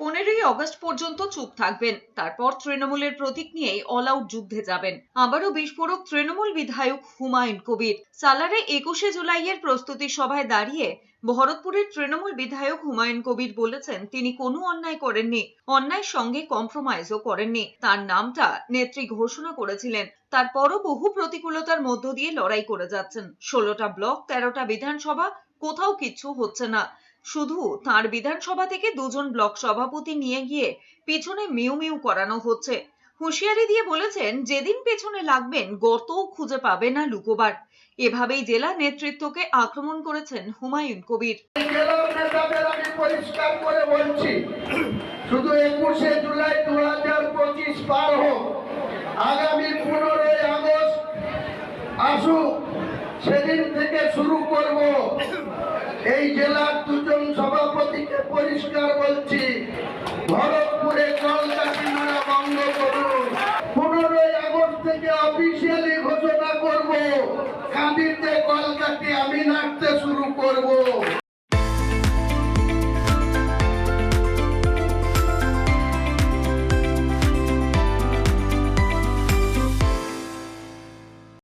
পনেরোই অগস্ট পর্যন্ত চুপ থাকবেন। তারপর তৃণমূলের প্রতীক নিয়েই অল আউট যুদ্ধে যাবেন। আবারও বিস্ফোরক তৃণমূল বিধায়ক হুমায়ুন কবির। সালারে একুশে জুলাইয়ের প্রস্তুতি সভায় দাঁড়িয়ে ভরতপুরের তৃণমূল বিধায়ক হুমায়ুন কবির বলেছেন, তিনি কোনো অন্যায় করেননি। অন্যায় সঙ্গে কম্প্রোমাইজও করেননি। তার নামটা নেত্রী ঘোষণা করেছিলেন। তারপরও বহু প্রতিকূলতার মধ্য দিয়ে লড়াই করে যাচ্ছেন। ষোলোটা ব্লক, তেরোটা বিধানসভা, কোথাও কিচ্ছু হচ্ছে না। শুধু তার বিধানসভা থেকে দুজন ব্লক সভাপতি নিয়ে গিয়ে পিছনে মিউ মিউ করানো হচ্ছে। হুঁশিয়ারি দিয়ে বলেছেন, যেদিন পেছনে লাগবেন, গর্তও খুঁজে পাবে না লুকোবার। এভাবেই জেলা নেতৃত্বকে আক্রমণ করেছেন হুমায়ুন কবির। পরিষ্কার শুধু একুশে জুলাই দু হাজার পঁচিশ পার হোক, আগামী পনেরোই আগস্ট আসুক, সেদিন থেকে শুরু করব। এই সভাপতিকে পরিষ্কার বলছি, ভরতপুরে কলকাতি মারা বন্ধ করুন। পনেরোই আগস্ট থেকে অফিসিয়ালি ঘোষণা করব কাঁদিতে কলকাতি আমি নাড়তে শুরু করব।